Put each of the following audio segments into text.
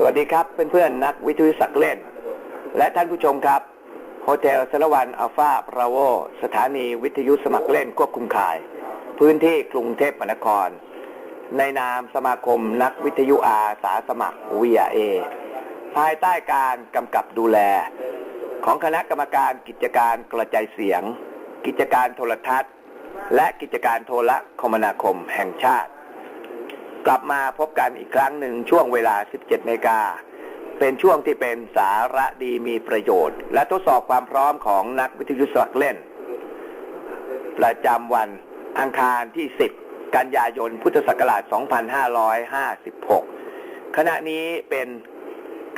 สวัสดีครับเพื่อนๆนักวิทยุสักเล่น และท่านผู้ชมครับโฮเทลสารวันอัลฟาบราโวสถานีวิทยุสมัครเล่นควบคุมข่าย พื้นที่กรุงเทพมหานคร ในนามสมาคมนักวิทยุอาสาสมัคร VRA ภายใต้การกำกับดูแล ของคณะกรรมการกิจการกระจายเสียง กิจการโทรทัศน์ และกิจการโทรคมนาคมแห่งชาติ กลับมาพบกันอีกครั้งหนึ่งช่วงเวลา 17นกา เป็นช่วงที่เป็นสาระดีมีประโยชน์ และทดสอบความพร้อมของนักวิทยุสมัครเล่น ประจำวันอังคารที่ 10 กันยายนพุทธศักราช 2556 ขณะนี้เป็น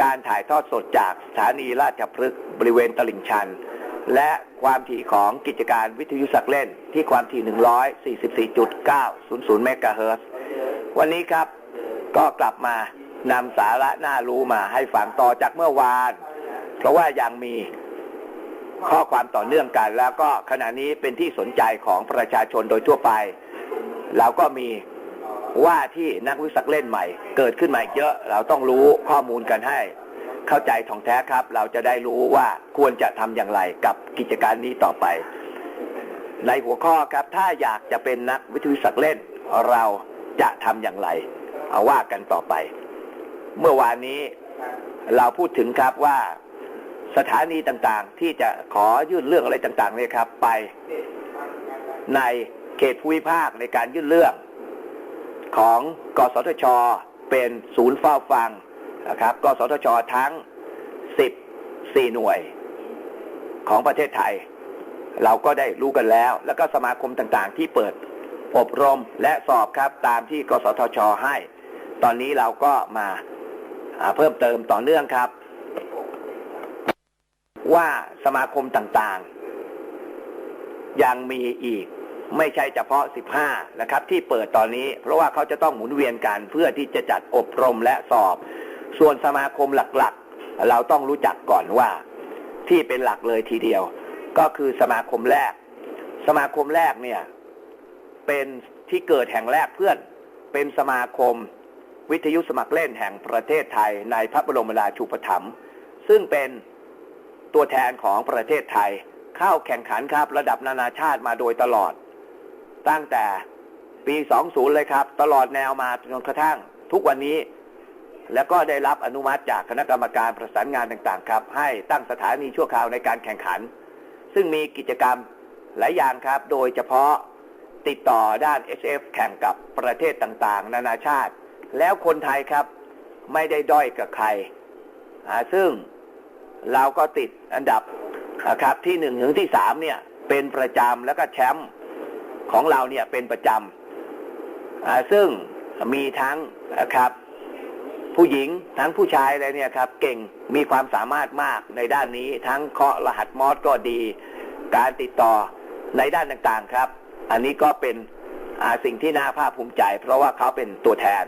การถ่ายทอดสดจากสถานีราชพฤกษ์บริเวณตลิ่งชัน และความถี่ของกิจการวิทยุสักเล่นที่ความถี่ 144.900 เมกะเฮิรตซ์ วันนี้ครับก็กลับมานำสาระน่ารู้มาให้ฟังต่อจากเมื่อวาน เพราะว่ายังมีข้อความต่อเนื่องกัน แล้วก็ขณะนี้เป็นที่สนใจของประชาชนโดยทั่วไปเราก็มีว่าที่นักวิสักเล่นใหม่ เกิดขึ้นมาอีกเยอะเราต้องรู้ข้อมูลกันให้ เข้าใจท่องแท้ครับ เราจะได้รู้ว่าควรจะทำอย่างไรกับกิจการนี้ต่อไป ในหัวข้อครับถ้าอยากจะเป็นนักวิทยุสักเล่นเรา จะทำอย่างไร เอาว่ากันต่อไป เมื่อวานนี้เราพูดถึงครับว่าสถานีต่างๆ ที่จะขอยื่นเรื่องอะไรต่างๆเนี่ยครับ ไปในเขตภูมิภาคในการยื่นเรื่อง ของกสทช เป็นศูนย์เฝ้าฟังนะครับกสทช ทั้ง 14 หน่วยของประเทศไทย เราก็ได้รู้กันแล้ว แล้วก็สมาคมต่างๆ ที่เปิด อบรมและสอบครับตามที่กสทชให้ ตอนนี้เราก็มาเพิ่มเติมต่อเนื่องครับ ว่าสมาคมต่างๆ ยังมีอีกไม่ใช่เฉพาะ 15 นะครับ ที่เปิดตอนนี้ เพราะว่าเขาจะต้องหมุนเวียนกันเพื่อที่จะจัดอบรมและสอบ ส่วนสมาคมหลักๆ เราต้องรู้จักก่อนว่าที่เป็นหลักเลยทีเดียว ก็คือสมาคมแรก สมาคมแรกเนี่ย เป็นที่เกิดแห่งแรกเพื่อน เป็นสมาคม วิทยุสมัครเล่นแห่งประเทศไทยในพระบรมราชูปถัมภ์ซึ่งเป็นตัวแทนของประเทศไทยเข้าแข่งขันครับระดับนานาชาติมาโดยตลอด ตั้งแต่ปี 20 เลยครับ ตลอดแนวมาจนกระทั่งทุกวันนี้ แล้วก็ได้รับอนุมัติจากคณะกรรมการประสานงานต่างๆ ครับ ให้ตั้งสถานีชั่วคราวในการแข่งขัน ซึ่งมีกิจกรรมหลายอย่างครับ โดยเฉพาะ ติดต่อด้าน SF แข่งกับประเทศต่างๆ นานาชาติ แล้วคนไทยครับไม่ได้ด้อยกับใคร ซึ่งเราก็ติดอันดับนะครับที่หนึ่งถึงที่สามเนี่ยเป็นประจำแล้วก็แชมป์ของเราเนี่ยเป็นประจำซึ่งมีทั้งนะครับผู้หญิงทั้งผู้ชายอะไรเนี่ยครับเก่งมีความสามารถมากในด้านนี้ ทั้งเคาะรหัสมอสก็ดี การติดต่อในด้านต่างๆครับ อันนี้ก็เป็นสิ่งที่น่าภาคภูมิใจ เพราะว่าเขาเป็นตัวแทน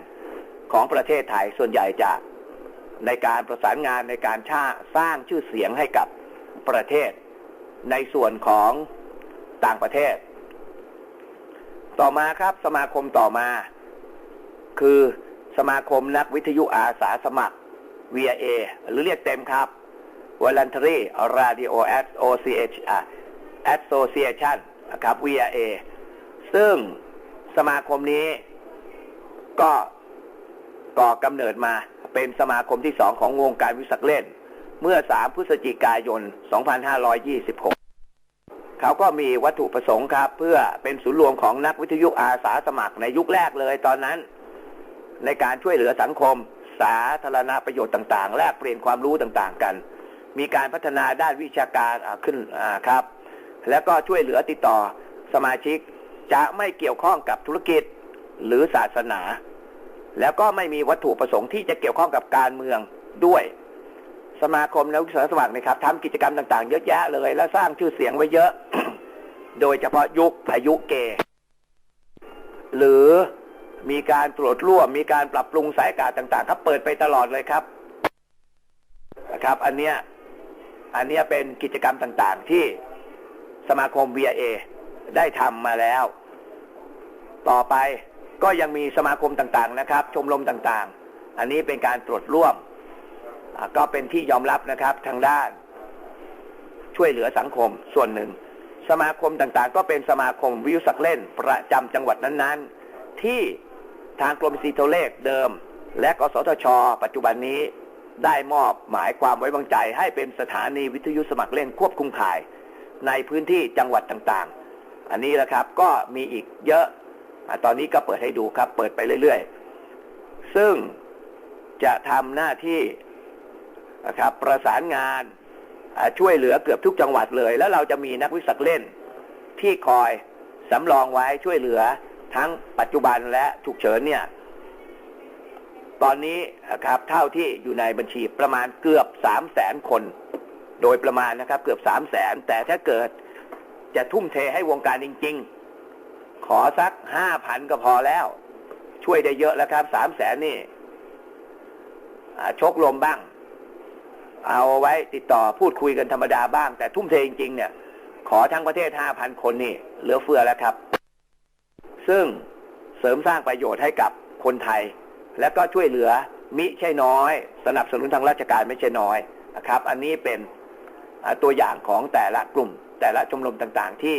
ของประเทศไทยส่วนใหญ่จะในการประสานงานในการชาสร้างชื่อเสียงให้กับประเทศ ในส่วนของต่างประเทศ ต่อมาครับสมาคมต่อมา คือสมาคมนักวิทยุอาสาสมัคร VRA หรือเรียกเต็มครับ Voluntary Radio Association นะครับ VRA ซึ่งสมาคมนี้ก็ก่อกำเนิดมาเป็นสมาคมที่สองของวงการวิสักเล่น เมื่อ 3 พฤศจิกายน 2526 เขาก็มีวัตถุประสงค์ครับ เพื่อเป็นศูนย์รวมของนักวิทยุอาสาสมัครในยุคแรกเลยตอนนั้น ในการช่วยเหลือสังคม สาธารณประโยชน์ต่าง ๆ แลกเปลี่ยนความรู้ต่างๆกัน มีการพัฒนาด้านวิชาการขึ้นครับ แล้วก็ช่วยเหลือติดต่อสมาชิก จะไม่เกี่ยวข้องกับธุรกิจหรือศาสนา แล้วก็ไม่มีวัตถุประสงค์ที่จะเกี่ยวข้องกับการเมืองด้วย สมาคมนักวิชาสมัครนะครับทำกิจกรรมต่างๆ เยอะแยะเลย และสร้างชื่อเสียงไว้เยอะ โดยเฉพาะยุคพายุเก หรือมีการตรวจร่วม มีการปรับปรุงสายกาศต่างๆ ครับเปิดไปตลอดเลยครับนะครับ อันเนี้ยอันเนี้ยเป็นกิจกรรมต่างๆ ที่สมาคม VIA ได้ทำมาแล้ว ต่อไปก็ยังมีสมาคมต่างๆนะครับ ชมรมต่างๆ อันนี้เป็นการตรวจร่วม ก็เป็นที่ยอมรับนะครับทางด้าน ช่วยเหลือสังคมส่วนหนึ่ง สมาคมต่างๆ ก็เป็นสมาคมวิทยุสักเล่น ประจำจังหวัดนั้นๆ ที่ทางกรมสีโทเลขเดิม และกสทช ปัจจุบันนี้ได้มอบหมายความไว้วางใจ ให้เป็นสถานีวิทยุสมัครเล่นควบคุมข่าย ในพื้นที่จังหวัดต่างๆ อันนี้แหละครับก็มีอีกเยอะ ตอนนี้ก็เปิดให้ดูครับ เปิดไปเรื่อยๆ ซึ่งจะทำหน้าที่นะครับประสานงานช่วยเหลือเกือบทุกจังหวัดเลย แล้วเราจะมีนักวิสักเล่น ที่คอยสำรองไว้ช่วยเหลือทั้งปัจจุบันและฉุกเฉินเนี่ยตอนนี้นะครับเท่าที่อยู่ในบัญชีประมาณเกือบสามแสนคน โดยประมาณนะครับเกือบสามแสนแต่ถ้าเกิดจะทุ่มเทให้วงการจริง ๆ ขอสักห้าพันก็พอแล้ว ช่วยได้เยอะแล้วครับสามแสนนี่ชกลมบ้าง เอาไว้ติดต่อพูดคุยกันธรรมดาบ้าง แต่ทุ่มเทจริงๆเนี่ย ขอทั้งประเทศห้าพันคนนี่เหลือเฟือแล้วครับ ซึ่งเสริมสร้างประโยชน์ให้กับคนไทย และก็ช่วยเหลือมิใช่น้อย สนับสนุนทางราชการไม่ใช่น้อยนะครับ อันนี้เป็นตัวอย่างของแต่ละกลุ่มแต่ละชมรมต่างๆ ที่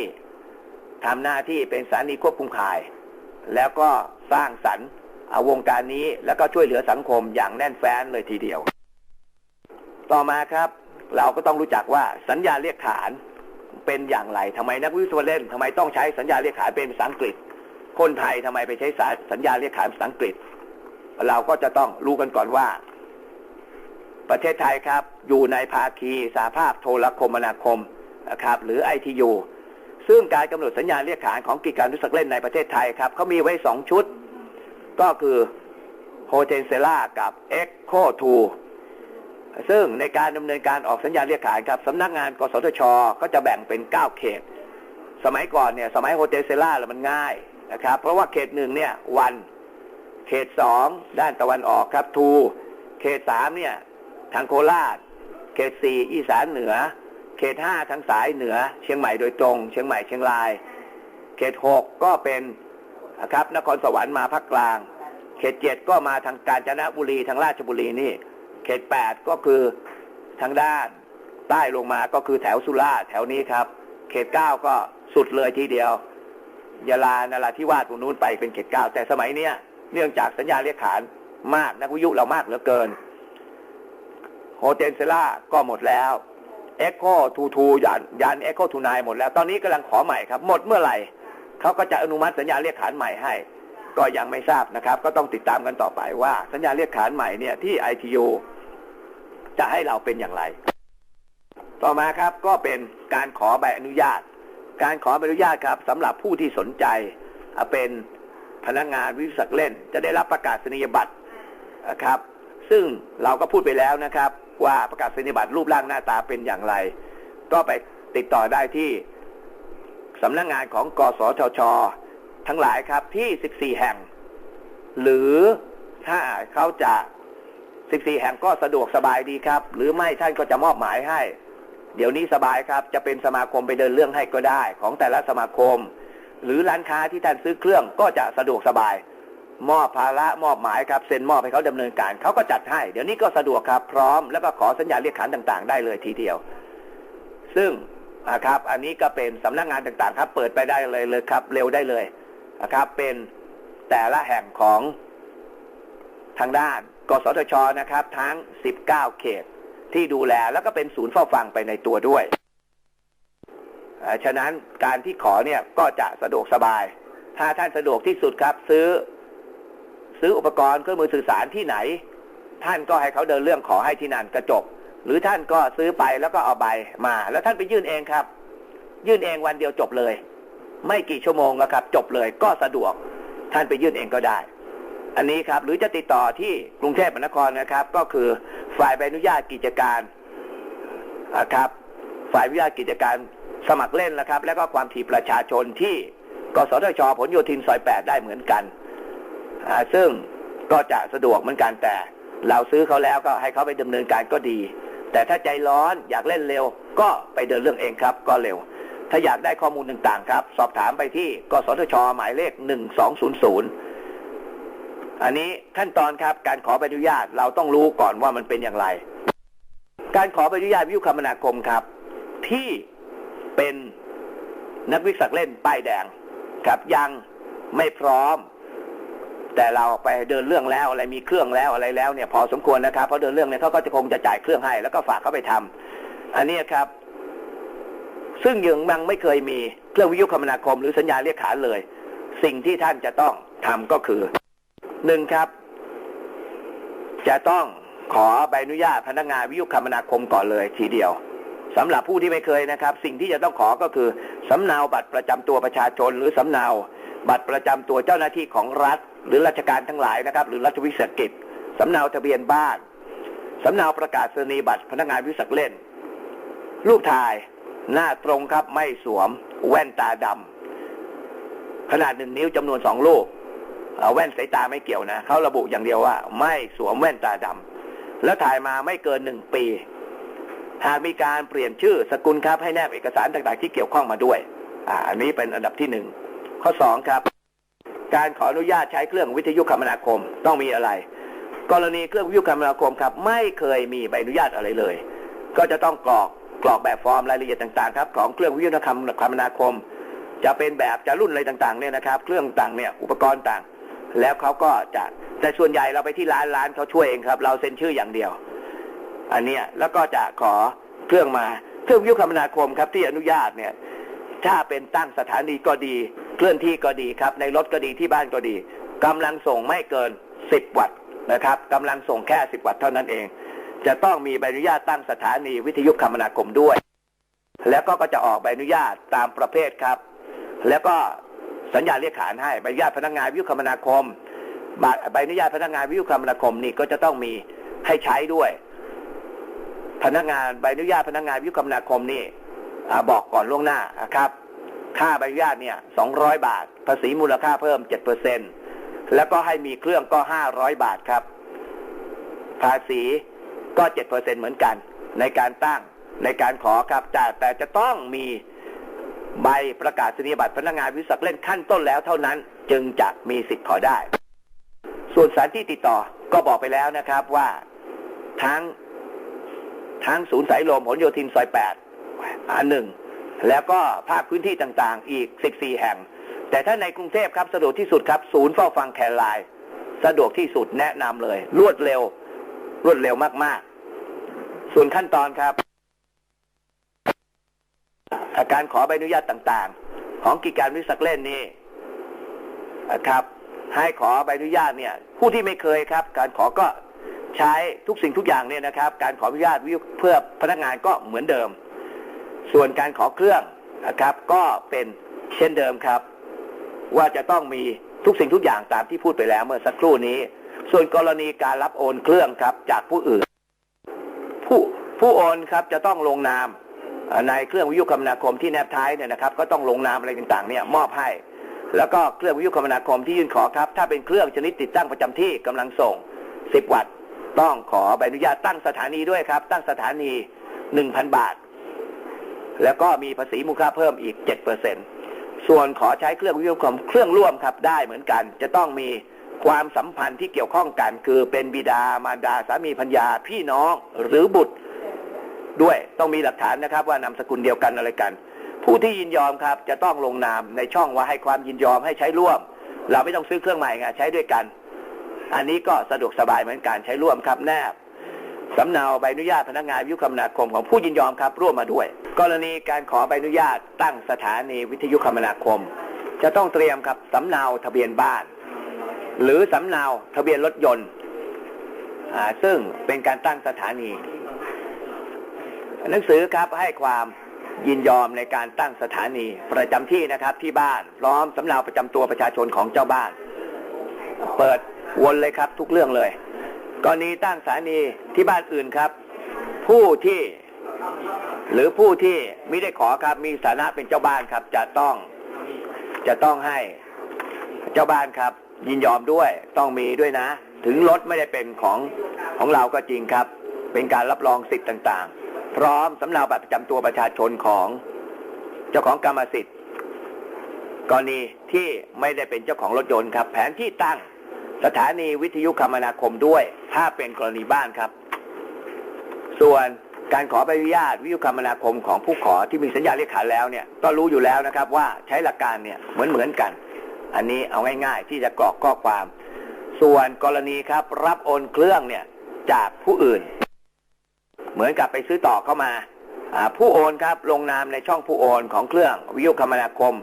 ทำหน้าที่เป็นสถานีควบคุมข่าย แล้วก็สร้างสรรค์เอาวงการนี้แล้วก็ช่วยเหลือสังคมอย่างแน่นแฟ้นเลยทีเดียว ต่อมาครับ เราก็ต้องรู้จักว่าสัญญาเรียกขานเป็นอย่างไรทำไมนักวิศวะเล่นทำไมต้องใช้สัญญาเรียกขานเป็นภาษาอังกฤษ คนไทยทำไมไปใช้สาสัญญาเรียกขานภาษาอังกฤษ เราก็จะต้องรู้กันก่อนว่า ประเทศไทยครับอยู่ในภาคีสาภาพโทรคมนาคมนะครับหรือ ITU ซึ่งการกำหนดสัญญาเรียกขานของกิจการนุสักเล่นในประเทศไทยครับเขามีไว้สองชุด ก็คือโฮเทนเซล่ากับ Echo 2ซึ่งในการดำเนินการออกสัญญาเรียกขานครับสำนักงานกสทชก็จะแบ่งเป็น 9 เขต สมัยก่อนเนี่ยสมัยโฮเทลเซล่าล้วมันง่ายนะครับ เพราะว่าเขตหนึ่งเนี่ยวันเขตสองด้านตะวันออกครับทู เขตสามเนี่ยทางโคราช เขตสี่อีสานเหนือ ขตห้าทางสายเหนือ เชียงใหม่โดยตรง เชียงใหม่เชียงราย เขตหกก็เป็นนะครับนครสวรรค์มาภาคกลาง เขตเจ็ดก็มาทางกาญจนบุรีทางราชบุรีนี่ เขตแปดก็คือทางด้านใต้ลงมาก็คือแถวสุราษฎร์แถวนี้ครับ เขตเก้าก็สุดเลยทีเดียวยาลานราธิวาสตรงนู้นไปเป็นเขตเก้าแต่สมัยเนี้ยเนื่องจากสัญญาเรียกขานมากนักวิทยุเรามากเหลือเกินโฮเทนเซล่าก็หมดแล้ว เอ็กโคทูทูยานยานเอ็กโคทูนายหมดแล้ว ตอนนี้กำลังขอใหม่ครับ หมดเมื่อไหร่เขาก็จะอนุมัติสัญญาเรียกขานใหม่ให้ ก็ยังไม่ทราบนะครับ ก็ต้องติดตามกันต่อไปว่า สัญญาเรียกขานใหม่เนี่ยที่ ITU จะให้เราเป็นอย่างไร ต่อมาครับก็เป็นการขอใบอนุญาต การขอใบอนุญาตครับสำหรับผู้ที่สนใจอะเป็นพนักงานวิสักเล่น จะได้รับประกาศนียบัตรนะครับ ซึ่งเราก็พูดไปแล้วนะครับ ว่าประกาศนียบัตรรูปร่างหน้าตาเป็นอย่างไร ก็ไปติดต่อได้ที่สำนักงงานของกสทชทั้งหลายครับที่ 14 แห่ง หรือถ้าเขาจะ 14 แห่งก็สะดวกสบายดีครับ หรือไม่ท่านก็จะมอบหมายให้ เดี๋ยวนี้สบายครับ จะเป็นสมาคมไปเดินเรื่องให้ก็ได้ ของแต่ละสมาคม หรือร้านค้าที่ท่านซื้อเครื่องก็จะสะดวกสบาย มอบภาระมอบหมายครับเซ็นมอบให้เขาดำเนินการเขาก็จัดให้ เดี๋ยวนี้ก็สะดวกครับ พร้อมแล้วก็ขอสัญญาเรียกขานต่างๆ ได้เลยทีเดียว ซึ่งนะครับ อันนี้ก็เป็นสำนักงานต่างๆ ครับ เปิดไปได้เลยเลยครับ เร็วได้เลยนะครับ เป็นแต่ละแห่งของทางด้าน กสทชนะครับ ทั้ง 19 เขตที่ดูแลแล้วก็เป็นศูนย์เฝ้าฟังไปในตัวด้วยฉะนั้นการที่ขอเนี่ยก็จะสะดวกสบาย ถ้าท่านสะดวกที่สุดครับ ซื้อ ซื้ออุปกรณ์เครื่องมือสื่อสารที่ไหน ท่านก็ให้เขาเดินเรื่องขอให้ที่นั่นกระจบ หรือท่านก็ซื้อไปแล้วก็เอาใบมา แล้วท่านไปยื่นเองครับ ยื่นเองวันเดียวจบเลย ไม่กี่ชั่วโมงแล้วครับ จบเลยก็สะดวก ท่านไปยื่นเองก็ได้ อันนี้ครับ หรือจะติดต่อที่กรุงเทพมหานครนะครับ ก็คือฝ่ายใบอนุญาตกิจการนะครับ ฝ่ายอนุญาตกิจการสมัครเล่นนะครับ แล้วก็ความถี่ประชาชนที่กสทชผลโยธินซอยแปดได้เหมือนกัน ซึ่งก็จะสะดวกเหมือนกันแต่ เราซื้อเขาแล้วก็ให้เขาไปดำเนินการก็ดี แต่ถ้าใจร้อนอยากเล่นเร็ว ก็ไปเดินเรื่องเองครับ ก็เร็ว ถ้าอยากได้ข้อมูลต่างๆ ครับ สอบถามไปที่กสทช หมายเลข1200อันนี้ขั้นตอนครับการขอใบอนุญาตเราต้องรู้ก่อนว่ามันเป็นอย่างไร การขอใบอนุญาตวิทยุคมนาคมครับ ที่เป็นนักวิสักเล่นป้ายแดงครับยังไม่พร้อม แต่เราไปเดินเรื่องแล้วอะไรมีเครื่องแล้วอะไรแล้วเนี่ยพอสมควรนะครับเพราะเดินเรื่องเนี่ยเขาก็จะคงจะจ่ายเครื่องให้แล้วก็ฝากเขาไปทำอันนี้ครับ ซึ่งยังยังไม่เคยมีเครื่องวิทยุคมนาคม หรือสัญญาเรียกขานเลย สิ่งที่ท่านจะต้องทำก็คือหนึ่งครับ จะต้องขอใบอนุญาตพนักงานวิทยุคมนาคมก่อนเลยทีเดียวสำหรับผู้ที่ไม่เคยนะครับ สิ่งที่จะต้องขอก็คือสำเนาบัตรประจำตัวประชาชน หรือสำเนาบัตรประจำตัวเจ้าหน้าที่ของรัฐ หรือราชการทั้งหลายนะครับ หรือรัฐวิสาหกิจสำเนาทะเบียนบ้านสำเนาประกาศนียบัตรพนักงานวิสักเล่น รูปถ่ายหน้าตรงครับไม่สวม แว่นตาดำขนาดหนึ่งนิ้วจำนวนสองลูกแว่นสายตาไม่เกี่ยวนะเขาระบุอย่างเดียวว่า ไม่สวมแว่นตาดำแล้วถ่ายมาไม่เกินหนึ่งปี หากมีการเปลี่ยนชื่อสกุลครับให้แนบเอกสารต่างๆ ที่เกี่ยวข้องมาด้วย อ่าอันนี้เป็นอันดับที่หนึ่งข้อสองครับ การขออนุญาตใช้เครื่องวิทยุคมนาคมต้องมีอะไร กรณีเครื่องวิทยุคมนาคมครับ ไม่เคยมีใบอนุญาตอะไรเลย ก็จะต้องกรอกกรอกแบบฟอร์มรายละเอียดต่างๆครับของเครื่องวิทยุคมนาคม จะเป็นแบบจะรุ่นอะไรต่างๆเนี่ยนะครับ เครื่องต่างเนี่ยอุปกรณ์ต่าง แล้วเขาก็จะแต่ส่วนใหญ่เราไปที่ร้านร้านเขาช่วยเองครับ เราเซ็นชื่ออย่างเดียว อันเนี้ยแล้วก็จะขอเครื่องมาเครื่องวิทยุคมนาคมครับที่อนุญาตเนี่ยถ้าเป็นตั้งสถานีก็ดี เคลื่อนที่ก็ดีครับ ในรถก็ดีที่บ้านก็ดีกำลังส่งไม่เกิน 10 วัตต์นะครับกำลังส่งแค่ 10 วัตต์เท่านั้นเอง จะต้องมีใบอนุญาตตั้งสถานีวิทยุคมนาคมด้วย แล้วก็ก็จะออกใบอนุญาตตามประเภทครับ แล้วก็สัญญาเรียกขานให้ใบอนุญาตพนักงานวิทยุคมนาคมบใบอนุญาตพนักงานวิทยุคมนาคมนี่ก็จะต้องมีให้ใช้ด้วย พนักงานใบอนุญาตพนักงานวิทยุคมนาคมนี่อบอกก่อนล่วงหน้านะครับ ค่าใบอนุญาตเนี่ยสองร้อยบาท ภาษีมูลค่าเพิ่มเจ็ดเปอร์เซ็นแล้วก็ให้มีเครื่องก็ห้าร้อยบาทครับ ภาษีก็เจ็ดเปอร์เซ็นเหมือนกัน ในการตั้งในการขอครับแต่แต่จะต้องมีใบประกาศนียบัตรพนักงานวิสักเล่นขั้นต้นแล้วเท่านั้นจึงจะมีสิทธิ์ขอได้ ส่วนสถารที่ติดต่อก็บอกไปแล้วนะครับว่าทั้งทั้งศูนย์สายลมผลโยธินซอยแปดอันหนึ่ง แล้วก็ภาคพื้นที่ต่างๆ อีก 14 แห่ง แต่ถ้าในกรุงเทพครับสะดวกที่สุดครับ ศูนย์เฝ้าฟังแคร์ไลน์สะดวกที่สุดแนะนำเลย รวดเร็ว รวดเร็วมากๆ ส่วนขั้นตอนครับ อาการขอใบอนุญาตต่างๆ ของกิจการวิสักเล่นนี้นะครับ ให้ขอใบอนุญาตเนี่ย ผู้ที่ไม่เคยครับ การขอก็ใช้ทุกสิ่งทุกอย่างเนี่ยนะครับ การขออนุญาตวิเพื่อพนักงานก็เหมือนเดิม ส่วนการขอเครื่องนะครับ ก็เป็นเช่นเดิมครับ ว่าจะต้องมีทุกสิ่งทุกอย่างตามที่พูดไปแล้วเมื่อสักครู่นี้ ส่วนกรณีการรับโอนเครื่องครับ จากผู้อื่น ผู้ผู้โอนครับจะต้องลงนามในเครื่องวิทยุคมนาคมที่แนบท้ายเนี่ยนะครับ ก็ต้องลงนามอะไรต่างๆ เนี่ยมอบให้ แล้วก็เครื่องวิทยุคมนาคมที่ยื่นขอครับ ถ้าเป็นเครื่องชนิดติดตั้งประจำที่กำลังส่ง 10 วัตต์ต้องขอใบอนุญาตตั้งสถานีด้วยครับ ตั้งสถานี 1,000 บาท แล้วก็มีภาษีมูลค่าเพิ่มอีก7%ส่วนขอใช้เครื่องวิทยุคมเครื่องร่วมครับได้เหมือนกัน จะต้องมีความสัมพันธ์ที่เกี่ยวข้องกัน คือเป็นบิดามารดาสามีพัญญาพี่น้องหรือบุตรด้วยต้องมีหลักฐานนะครับ ว่านามสกุลเดียวกันอะไรกัน ผู้ที่ยินยอมครับจะต้องลงนามในช่องว่าให้ความยินยอมให้ใช้ร่วม เราไม่ต้องซื้อเครื่องใหม่ไงใช้ด้วยกัน อันนี้ก็สะดวกสบายเหมือนกันใช้ร่วมครับแนบสำเนาใบอนุญาตพนักงานวิทยุคมนาคมของผู้ยินยอมครับร่วมมาด้วย กรณีการขอใบอนุญาตตั้งสถานีวิทยุคมนาคม จะต้องเตรียมครับสำเนาทะเบียนบ้าน หรือสำเนาทะเบียนรถยนต์อ่าซึ่งเป็นการตั้งสถานี หนังสือครับให้ความยินยอมในการตั้งสถานีประจำที่นะครับที่บ้าน พร้อมสำเนาประจำตัวประชาชนของเจ้าบ้าน เปิดวนเลยครับทุกเรื่องเลยกรณีตั้งสถานีที่บ้านอื่นครับ ผู้ที่ หรือผู้ที่ไม่ได้ขอครับมีสถานะเป็นเจ้าบ้านครับ จะต้องจะต้องให้เจ้าบ้านครับ ยินยอมด้วยต้องมีด้วยนะ ถึงรถไม่ได้เป็นของของเราก็จริงครับ เป็นการรับรองสิทธิ์ต่างๆ พร้อมสำเนาบัตรประจำตัวประชาชนของเจ้าของกรรมสิทธิ์กรณีที่ไม่ได้เป็นเจ้าของรถยนต์ครับ แผนที่ตั้งสถานีวิทยุคมนาคมด้วย ถ้าเป็นกรณีบ้านครับ ส่วน การขอใบอนุญาตวิทยุคมนาคมของผู้ขอที่มีสัญญาเรียกขานแล้วเนี่ยก็รู้อยู่แล้วนะครับว่าใช้หลักการเนี่ยเหมือนเหมือนๆกัน อันนี้เอาง่าย ๆ ที่จะกรอกข้อความ ส่วนกรณีครับรับโอนเครื่องเนี่ยจากผู้อื่น เหมือนกับไปซื้อต่อเข้ามาอ่าผู้โอนครับลงนามในช่องผู้โอนของเครื่องวิทยุคมนาคม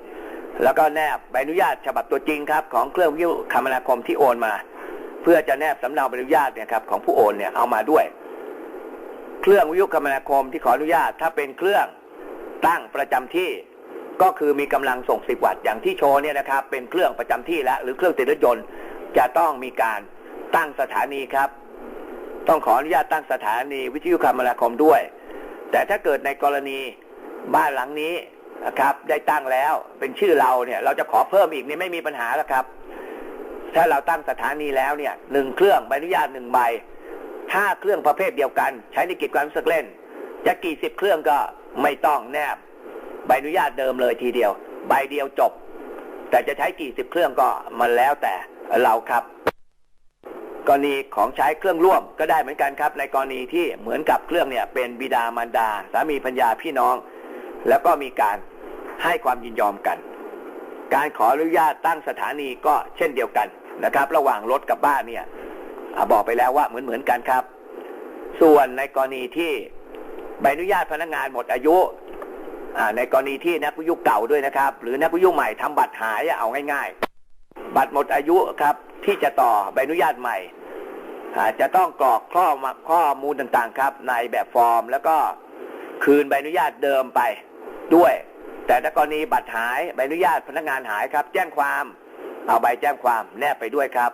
แล้วก็แนบใบอนุญาตฉบับตัวจริงครับของเครื่องวิทยุคมนาคมที่โอนมา เพื่อจะแนบสำเนาใบอนุญาตเนี่ยครับของผู้โอนเนี่ยเอามาด้วย เครื่องวิทยุคมนาคมที่ขออนุญาต ถ้าเป็นเครื่องตั้งประจำที่ ก็คือมีกำลังส่ง 10 วัตต์อย่างที่โชว์เนี่ยนะครับเป็นเครื่องประจำที่แล้วหรือเครื่องติดรถยนต์จะต้องมีการตั้งสถานีครับ ต้องขออนุญาตตั้งสถานีวิทยุคมนาคมด้วย แต่ถ้าเกิดในกรณีบ้านหลังนี้นะครับ ได้ตั้งแล้วเป็นชื่อเราเนี่ยเราจะขอเพิ่มอีกนี่ไม่มีปัญหาแล้วครับ ถ้าเราตั้งสถานีแล้วเนี่ยหนึ่งเครื่องใบอนุญาตหนึ่งใบ ถ้าเครื่องประเภทเดียวกัน ใช้ในกิจการสึกเล่น จะกี่สิบเครื่องก็ไม่ต้องแนบใบอนุญาตเดิมเลยทีเดียว ใบเดียวจบ แต่จะใช้กี่สิบเครื่องก็มันแล้วแต่เราครับกรณีของใช้เครื่องร่วมก็ได้เหมือนกันครับ ในกรณีที่เหมือนกับเครื่องเนี่ย เป็นบิดามารดาสามีพัญญาพี่น้อง แล้วก็มีการให้ความยินยอมกัน การขออนุญาตตั้งสถานีก็เช่นเดียวกันนะครับ ระหว่างรถกับบ้านเนี่ยอบอกไปแล้วว่าเหมือนเหมือนกันครับ ส่วนในกรณีที่ใบอนุญาตพนักงานหมดอายุในกรณีที่นักวิทยุเก่าด้วยนะครับ หรือนักวิทยุใหม่ทำบัตรหายเอาง่าย ๆ บัตรหมดอายุครับ ที่จะต่อใบอนุญาตใหม่จะต้องกรอกข้อมาข้อมูลต่างๆครับ ในแบบฟอร์ม แล้วก็คืนใบอนุญาตเดิมไปด้วย แต่ถ้ากรณีบัตรหายใบอนุญาตพนักงานหายครับ แจ้งความเอาใบแจ้งความแนบไปด้วยครับ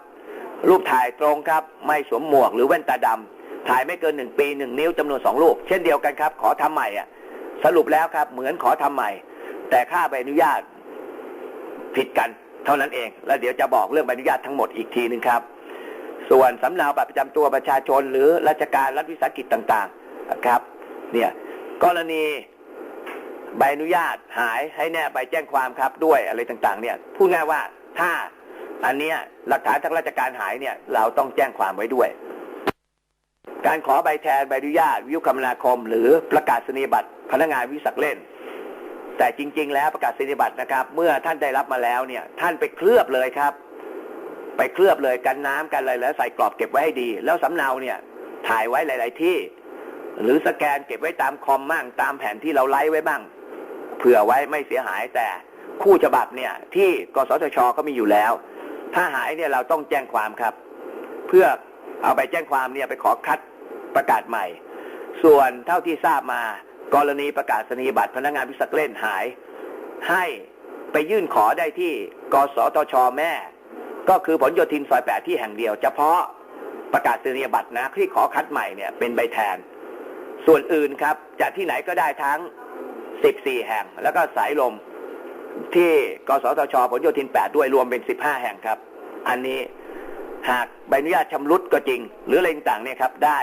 รูปถ่ายตรงครับ ไม่สวมหมวกหรือแว่นตาดำ ถ่ายไม่เกินหนึ่งปีหนึ่งนิ้วจำนวนสองรูป เช่นเดียวกันครับ ขอทำใหม่อะ สรุปแล้วครับ เหมือนขอทำใหม่ แต่ค่าใบอนุญาตผิดกันเท่านั้นเอง แล้วเดี๋ยวจะบอกเรื่องใบอนุญาตทั้งหมดอีกทีหนึ่งครับ ส่วนสำเนาบัตรประจำตัวประชาชน หรือราชการรัฐวิสาหกิจต่างๆนะครับ เนี่ยกรณีใบอนุญาตหายให้แนบใบแจ้งความครับด้วยอะไรต่างๆ เนี่ยพูดง่ายว่าถ้าอันเนี้ยหลักฐานทางราชการหายเนี่ย เราต้องแจ้งความไว้ด้วย การขอใบแทนใบอนุญาตวิทยุคมนาคม หรือประกาศนียบัตรพนักงานวิสักเล่น แต่จริง ๆ แล้วประกาศนียบัตรนะครับ เมื่อท่านได้รับมาแล้วเนี่ย ท่านไปเคลือบเลยครับ ไปเคลือบเลยกันน้ำกันอะไรแล้วใส่กรอบเก็บไว้ให้ดี แล้วสำเนาเนี่ยถ่ายไว้หลาย ๆ ที่ หรือสแกนเก็บไว้ตามคอมมั่งตามแผนที่เราไลฟ์ไว้บ้างเผื่อไว้ไม่เสียหายแต่คู่ฉบับเนี่ย ที่กสทชก็มีอยู่แล้ว ถ้าหายเนี่ยเราต้องแจ้งความครับ เพื่อเอาไปแจ้งความเนี่ยไปขอคัด ประกาศใหม่ ส่วนเท่าที่ทราบมา กรณีประกาศนียบัตรพนักงานวิสักเล่นหาย ให้ไปยื่นขอได้ที่กสทชแม่ ก็คือผลโยธินซอยแปดที่แห่งเดียว เฉพาะประกาศนียบัตรนะที่ขอคัดใหม่เนี่ยเป็นใบแทน ส่วนอื่นครับจากที่ไหนก็ได้ทั้ง 14 แห่ง แล้วก็สายลมที่กสทชผลโยธิน 8 ด้วยรวมเป็น 15 แห่งครับ อันนี้หากใบอนุญาตชำรุดก็จริง หรืออะไรต่างเนี่ยครับได้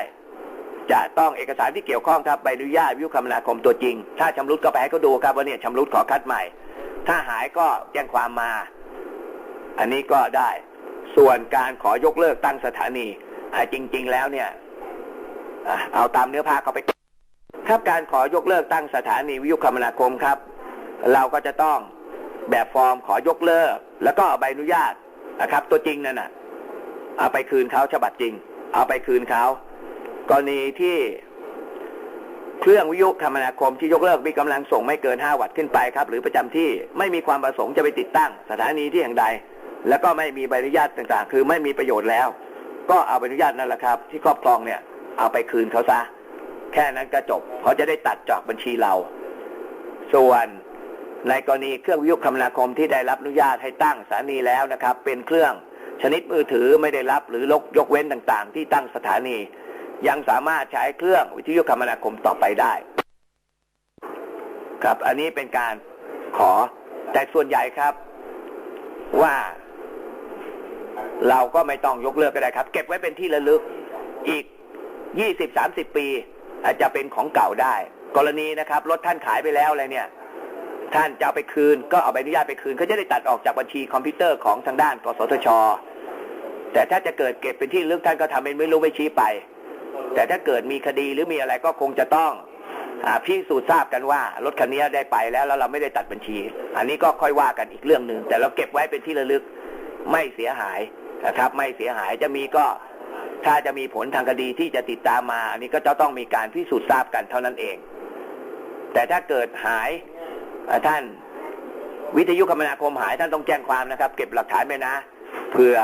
จะต้องเอกสารที่เกี่ยวข้องครับใบอนุญาตวิวคมนาคมตัวจริง ถ้าชำรุดก็ไปให้เขาดูครับว่าเนี่ยชำรุดขอคัดใหม่ ถ้าหายก็แจ้งความมา อันนี้ก็ได้ ส่วนการขอยกเลิกตั้งสถานีอ่าจริง ๆ แล้วเนี่ยเอาตามเนื้อผ้าเข้าไปครับการขอยกเลิกตั้งสถานีวิทยุคมนาคมครับ เราก็จะต้องแบบฟอร์มขอยกเลิก แล้วก็ใบอนุญาตนะครับ ตัวจริงนั่นน่ะเอาไปคืนเขาฉบับจริง เอาไปคืนเขา กรณีที่เครื่องวิทยุคมนาคมที่ยกเลิกมีกำลังส่งไม่เกิน 5 วัตต์ขึ้นไปครับ หรือประจำที่ไม่มีความประสงค์จะไปติดตั้ง สถานีที่แห่งใด แล้วก็ไม่มีใบอนุญาตต่างๆ คือไม่มีประโยชน์แล้ว ก็เอาใบอนุญาตนั่นแหละครับ ที่ครอบครองเนี่ยเอาไปคืนเขาซะ แค่นั้นก็จบเขาจะได้ตัดจากบัญชีเรา ส่วนในกรณีเครื่องวิทยุคมนาคมที่ได้รับอนุญาตให้ตั้งสถานีแล้วนะครับ เป็นเครื่องชนิดมือถือไม่ได้รับหรือลกยกเว้นต่างๆ ที่ตั้งสถานี ยังสามารถใช้เครื่องวิทยุคมนาคมต่อไปได้ ครับ อันนี้เป็นการขอแต่ส่วนใหญ่ครับว่า เราก็ไม่ต้องยกเลิกก็ได้ครับ เก็บไว้เป็นที่ระลึกอีกยี่สิบสามสิบปี อาจจะเป็นของเก่าได้ กรณีนะครับรถท่านขายไปแล้วอะไรเนี่ย ท่านจะเอาไปคืน ก็เอาใบอนุญาตไปคืนเขาจะได้ตัดออกจากบัญชีคอมพิวเตอร์ของทางด้าน กสทช แต่ถ้าจะเกิดเก็บเป็นที่ระลึกท่านก็ทำเป็นไม่รู้ไม่ชี้ไป แต่ถ้าเกิดมีคดีหรือมีอะไรก็คงจะต้องอาพิสูจน์ทราบกันว่ารถคันนี้ได้ไปแล้วแล้วเราไม่ได้ตัดบัญชี อันนี้ก็ค่อยว่ากันอีกเรื่องหนึ่งแต่เราเก็บไว้เป็นที่ระลึกไม่เสียหายนะครับ ไม่เสียหายจะมีก็ถ้าจะมีผลทางคดีที่จะติดตามมา อันนี้ก็จะต้องมีการพิสูจน์ทราบกันเท่านั้นเอง แต่ถ้าเกิดหายท่านวิทยุคมนาคมหายท่านต้องแจ้งความนะครับ เก็บหลักฐานไปนะเผื่อ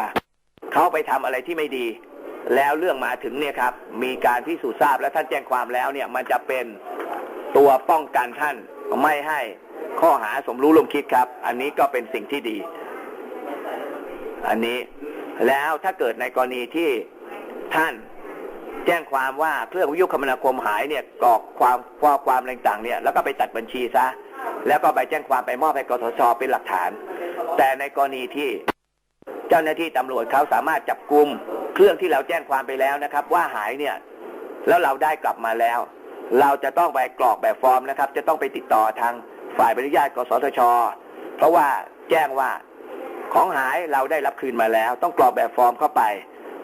เขาไปทำอะไรที่ไม่ดี แล้วเรื่องมาถึงเนี่ยครับ มีการพิสูจน์ทราบและท่านแจ้งความแล้วเนี่ยมันจะเป็นตัวป้องกันท่านไม่ให้ข้อหาสมรู้ร่วมคิดครับ อันนี้ก็เป็นสิ่งที่ดี อันนี้แล้วถ้าเกิดในกรณีที่ท่านแจ้งความว่าเครื่องวิทยุคมนาคมหายเนี่ยกรอกความข้อความอะไรต่างๆเนี่ยแล้วก็ไปตัดบัญชีซะแล้วก็ไปแจ้งความไปมอบให้กสชเป็นหลักฐาน แต่ในกรณีที่เจ้าหน้าที่ตำรวจเขาสามารถจับกลุ่ม เครื่องที่เราแจ้งความไปแล้วนะครับ ว่าหายเนี่ย แล้วเราได้กลับมาแล้ว เราจะต้องไปกรอกแบบฟอร์มนะครับ จะต้องไปติดต่อทางฝ่ายบริญาตกสทช เพราะว่าแจ้งว่าของหายเราได้รับคืนมาแล้ว ต้องกรอกแบบฟอร์มเข้าไป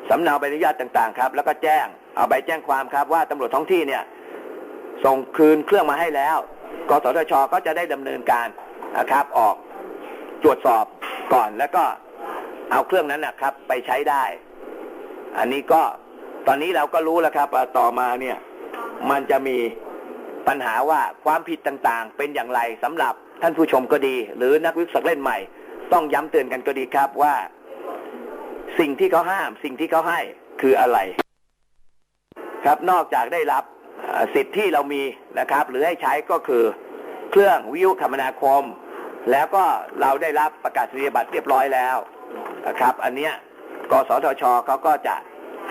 สำเนาใบอนุญาตต่างๆครับ แล้วก็แจ้งเอาใบแจ้งความครับ ว่าตำรวจท้องที่เนี่ย ส่งคืนเครื่องมาให้แล้วกสทชก็จะได้ดำเนินการนะครับ ออกตรวจสอบก่อนแล้วก็เอาเครื่องนั้นนะครับ ไปใช้ได้ อันนี้ก็ตอนนี้เราก็รู้แล้วครับต่อมาเนี่ย มันจะมีปัญหาว่าความผิดต่างๆ เป็นอย่างไรสำหรับท่านผู้ชมก็ดี หรือนักวิเคราะห์เล่นใหม่ ต้องย้ำเตือนกันก็ดีครับว่า สิ่งที่เขาห้าม สิ่งที่เขาให้คืออะไร ครับนอกจากได้รับสิทธิ์ที่เรามีนะครับ หรือให้ใช้ก็คือเครื่องวิทยุคมนาคม แล้วก็เราได้รับประกาศนียบัตรเรียบร้อยแล้วนะครับ อันเนี้ย กสทชเขาก็จะ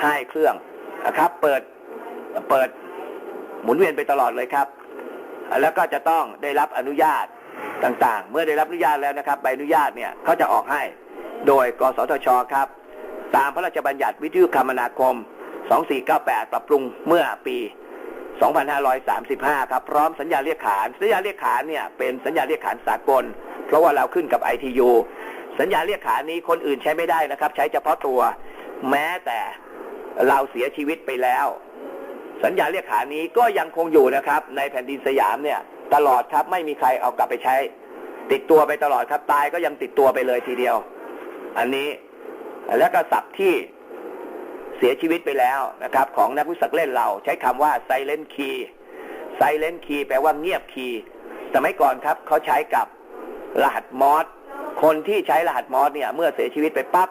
ให้เครื่องนะครับ เปิดเปิดหมุนเวียนไปตลอดเลยครับ แล้วก็จะต้องได้รับอนุญาตต่างๆ เมื่อได้รับอนุญาตแล้วนะครับใบอนุญาตเนี่ยเขาจะออกให้โดยกสทชครับ ตามพระราชบัญญัติวิทยุคมนาคม 2498 ปรับปรุงเมื่อปี 2535 ครับ พร้อมสัญญาเรียกขาน สัญญาเรียกขานเนี่ยเป็นสัญญาเรียกขานสากล เพราะว่าเราขึ้นกับ ITU สัญญาเรียกขานนี้คนอื่นใช้ไม่ได้นะครับ ใช้เฉพาะตัว แม้แต่เราเสียชีวิตไปแล้ว สัญญาเรียกขานนี้ก็ยังคงอยู่นะครับ ในแผ่นดินสยามเนี่ย ตลอดครับไม่มีใครเอากลับไปใช้ ติดตัวไปตลอดครับ ตายก็ยังติดตัวไปเลยทีเดียว อันนี้แล้วก็ศัพท์ที่เสียชีวิตไปแล้วนะครับ ของนักวิสักเล่นเราใช้คำว่า silent key silent key แปลว่าเงียบคีย์สมัยก่อนครับเขาใช้กับรหัสมอส คนที่ใช้รหัสมอสเนี่ย เมื่อเสียชีวิตไปปั๊บ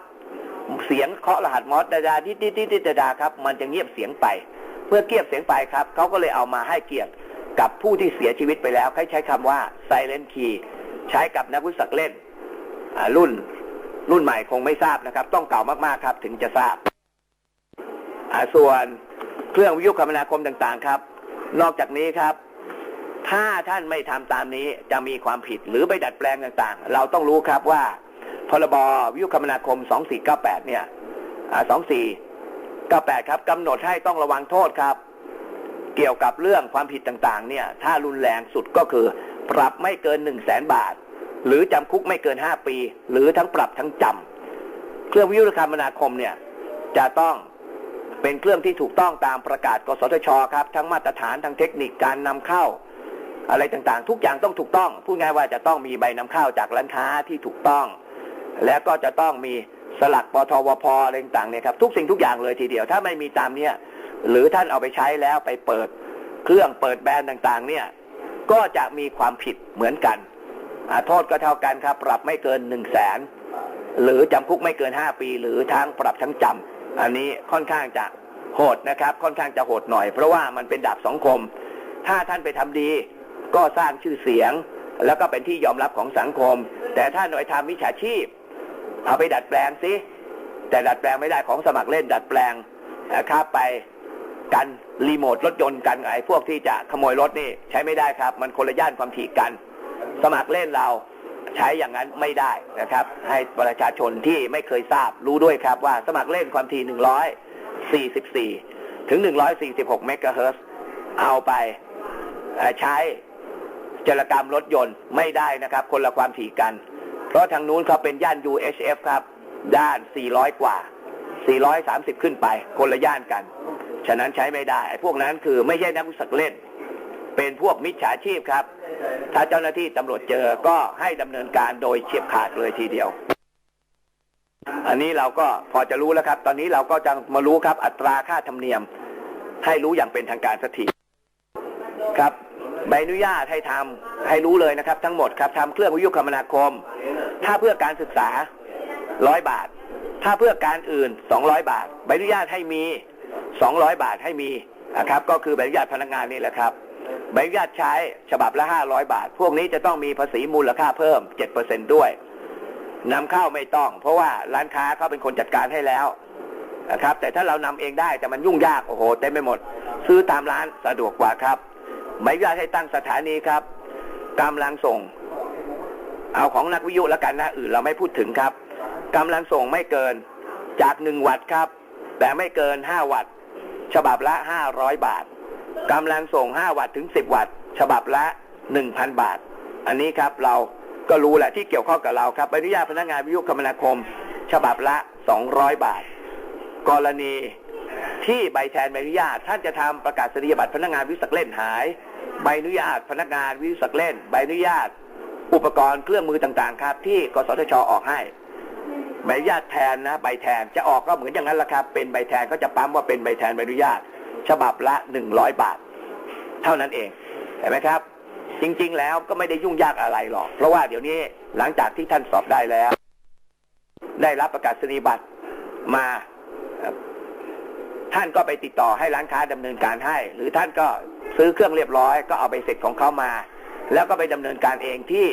เสียงเคาะรหัสมอสดาดาดิดดิดดิดิดดาดาครับ มันจะเงียบเสียงไปเพื่อเกียบเสียงไปครับเขาก็เลยเอามาให้เกียรติกับผู้ที่เสียชีวิตไปแล้วให้ใช้คำว่า silent key ใช้กับนักวิสักเล่นรุ่นรุ่นใหม่คงไม่ทราบนะครับ ต้องเก่ามากๆครับ ถึงจะทราบส่วนเครื่องวิทยุคมนาคมต่างๆครับ นอกจากนี้ครับ ถ้าท่านไม่ทำตามนี้จะมีความผิดหรือไปดัดแปลงต่างๆ เราต้องรู้ครับว่า พรบวิทยุคมนาคม 2498 เนี่ย2498 ครับกำหนดให้ต้องระวังโทษครับ เกี่ยวกับเรื่องความผิดต่างๆ เนี่ย ถ้ารุนแรงสุดก็คือ ปรับไม่เกิน 1 0 0 0 0แสนบาท หรือจำคุกไม่เกิน 5 ปี หรือทั้งปรับทั้งจำเครื่องวิทยุคมนาคมเนี่ยจะต้องเป็นเครื่องที่ถูกต้องตามประกาศกสทชครับ ทั้งมาตรฐานทางเทคนิคการนำเข้า อะไรต่างๆ ทุกอย่างต้องถูกต้อง พูดง่ายว่าจะต้องมีใบนำเข้าจากร้านค้าที่ถูกต้อง แล้วก็จะต้องมีสลักปทวพอะไรต่างๆเนี่ยครับทุกสิ่งทุกอย่างเลยทีเดียว ถ้าไม่มีตามเนี่ยหรือท่านเอาไปใช้แล้วไปเปิดเครื่องเปิดแบรนด์ต่างๆ เนี่ยก็จะมีความผิดเหมือนกันอาโทษก็เท่ากันครับ ปรับไม่เกินหนึ่งแสนหรือจำคุกไม่เกินห้าปี หรือทั้งปรับทั้งจำอันนี้ค่อนข้างจะโหดนะครับ ค่อนข้างจะโหดหน่อย เพราะว่ามันเป็นดาบสองคม ถ้าท่านไปทำดี ก็สร้างชื่อเสียง แล้วก็เป็นที่ยอมรับของสังคม แต่ถ้าหน่วยทำวิชาชีพ เอาไปดัดแปลงสิแต่ดัดแปลงไม่ได้ของสมัครเล่นดัดแปลงนะครับไปกันรีโมทรถยนต์กันไอ้พวกที่จะขโมยรถนี่ใช้ไม่ได้ครับ มันคนละย่านความถี่กัน สมัครเล่นเราใช้อย่างนั้นไม่ได้นะครับ ให้ประชาชนที่ไม่เคยทราบรู้ด้วยครับว่าสมัครเล่นความถี่ 144 ถึง 146 เมกะเฮิรตซ์เอาไปใช้ จรกรรมรถยนต์ไม่ได้นะครับ คนละความถี่กัน เพราะทางนู้นเขาเป็นย่าน UHF ครับ ด้าน 400 กว่า 430 ขึ้นไป คนละย่านกัน ฉะนั้นใช้ไม่ได้ พวกนั้นคือไม่ใช่นักวิสักเล่น เป็นพวกมิจฉาชีพครับ ถ้าเจ้าหน้าที่ตำรวจเจอก็ให้ดำเนินการโดยเฉียบขาดเลยทีเดียวอันนี้เราก็พอจะรู้แล้วครับ ตอนนี้เราก็จะมารู้ครับ อัตราค่าธรรมเนียม ให้รู้อย่างเป็นทางการสักทีครับ ใบอนุญาตให้ทำให้รู้เลยนะครับ ทั้งหมดครับทำเครื่องวิทยุคมนาคม ถ้าเพื่อการศึกษาร้อยบาท ถ้าเพื่อการอื่นสองร้อยบาท ใบอนุญาตให้มีสองร้อยบาทให้มีนะครับ ก็คือใบอนุญาตพนักงานนี่แหละครับใบอนุญาตใช้ฉบับละห้าร้อยบาท พวกนี้จะต้องมีภาษีมูลค่าเพิ่มเจ็ดเปอร์เซ็นด้วยนำเข้าไม่ต้อง เพราะว่าร้านค้าเขาเป็นคนจัดการให้แล้วนะครับ แต่ถ้าเรานำเองได้แต่มันยุ่งยากโอ้โหเต็มไปหมด ซื้อตามร้านสะดวกกว่าครับ ใบอนุญาตให้ตั้งสถานีครับกำลังส่ง เอาของนักวิทยุแล้วกันนะอื่นเราไม่พูดถึงครับกำลังส่งไม่เกินจากหนึ่งวัตต์ครับ แต่ไม่เกินห้าวัตต์ฉบับละห้าร้อยบาทกำลังส่งห้าวัตต์ถึงสิบวัตต์ฉบับละหนึ่งพันบาท อันนี้ครับเราก็รู้แหละที่เกี่ยวข้องกับเราครับใบอนุญาตพนักงานวิทยุคมนาคม ฉบับละสองร้อยบาท กรณี ที่ใบแทนใบอนุญาต ท่านจะทำประกาศนียบัตรพนักงานวิสักเล่นหาย ใบอนุญาต พนักงานวิสักเล่น ใบอนุญาต อุปกรณ์เครื่องมือต่างๆ ครับ ที่กสทชออกให้ใบอนุญาตแทนนะใบแทนจะออกก็เหมือนอย่างนั้นแหละครับ เป็นใบแทนก็จะปั๊มว่าเป็นใบแทนใบอนุญาต ฉบับละหนึ่งร้อยบาท เท่านั้นเองเห็นไหมครับ จริงๆแล้วก็ไม่ได้ยุ่งยากอะไรหรอก เพราะว่าเดี๋ยวนี้หลังจากที่ท่านสอบได้แล้ว ได้รับประกาศนียบัตรมา ท่านก็ไปติดต่อให้ร้านค้าดำเนินการให้ หรือท่านก็ซื้อเครื่องเรียบร้อย ก็เอาไปเสร็จของเขามา แล้วก็ไปดำเนินการเองที่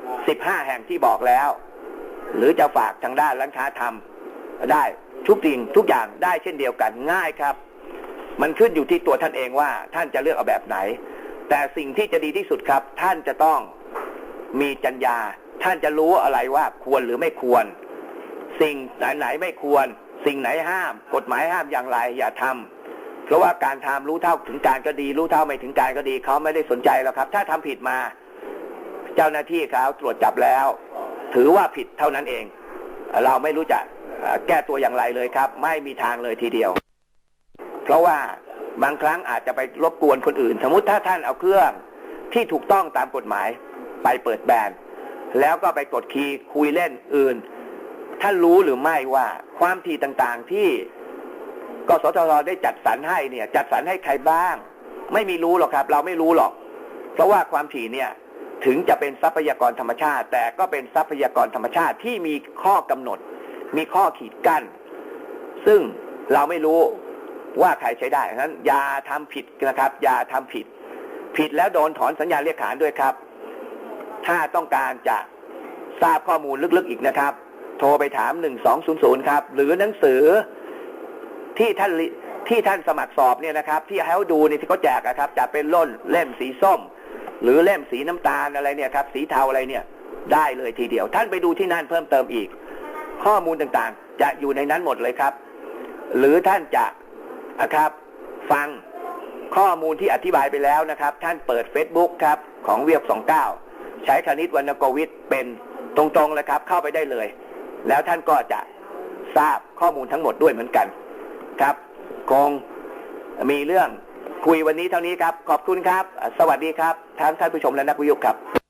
15แห่งที่บอกแล้ว หรือจะฝากทางด้านร้านค้าทำได้ทุกสิ่งทุกอย่างได้เช่นเดียวกันง่ายครับ มันขึ้นอยู่ที่ตัวท่านเองว่าท่านจะเลือกเอาแบบไหน แต่สิ่งที่จะดีที่สุดครับ ท่านจะต้องมีจัญญาท่านจะรู้อะไรว่าควรหรือไม่ควร สิ่งไหนไหนไม่ควร สิ่งไหนห้าม กฎหมายห้ามอย่างไร อย่าทำเพราะว่าการทำรู้เท่าถึงการก็ดี รู้เท่าไม่ถึงการก็ดีเขาไม่ได้สนใจแล้วครับ ถ้าทำผิดมา เจ้าหน้าที่เขาตรวจจับแล้ว ถือว่าผิดเท่านั้นเอง เราไม่รู้จะแก้ตัวอย่างไรเลยครับ ไม่มีทางเลยทีเดียว เพราะว่าบางครั้งอาจจะไปรบกวนคนอื่น สมมติถ้าท่านเอาเครื่องที่ถูกต้องตามกฎหมาย ไปเปิดแบรนด์แล้วก็ไปกดคีย์คุยเล่นอื่น ท่านรู้หรือไม่ว่า ความถี่ต่างๆที่กสทชได้จัดสรรให้เนี่ย จัดสรรให้ใครบ้าง ไม่มีรู้หรอกครับ เราไม่รู้หรอก เพราะว่าความถี่เนี่ยถึงจะเป็นทรัพยากรธรรมชาติ แต่ก็เป็นทรัพยากรธรรมชาติที่มีข้อกำหนด มีข้อขีดกั้น ซึ่งเราไม่รู้ว่าใครใช้ได้ฉะนั้นอย่าทำผิดนะครับ อย่าทำผิด ผิดแล้วโดนถอนสัญญาเรียกขานด้วยครับ ถ้าต้องการจะทราบข้อมูลลึกๆอีกนะครับ โทรไปถามหนึ่งสองศูนย์ศูนย์ครับ หรือหนังสือที่ท่านที่ท่านสมัครสอบเนี่ยนะครับ ที่เขาดูเนี่ยที่เขาแจกอะครับจะเป็นล่นเล่มสีส้ม หรือเล่มสีน้ำตาลอะไรเนี่ยครับ สีเทาอะไรเนี่ย ได้เลยทีเดียว ท่านไปดูที่นั่นเพิ่มเติมอีก ข้อมูลต่างๆ จะอยู่ในนั้นหมดเลยครับ หรือท่านจะนะครับ ฟังข้อมูลที่อธิบายไปแล้วนะครับ ท่านเปิด Facebook ครับ ของเวียบ 29 ใช้คณิตวรรณกวิทย์เป็นตรงๆเลยครับ เข้าไปได้เลย แล้วท่านก็จะทราบข้อมูลทั้งหมดด้วยเหมือนกันครับ คงมีเรื่องคุยวันนี้เท่านี้ครับ ขอบคุณครับ สวัสดีครับทั้งท่านผู้ชมและนักวิทยุครับ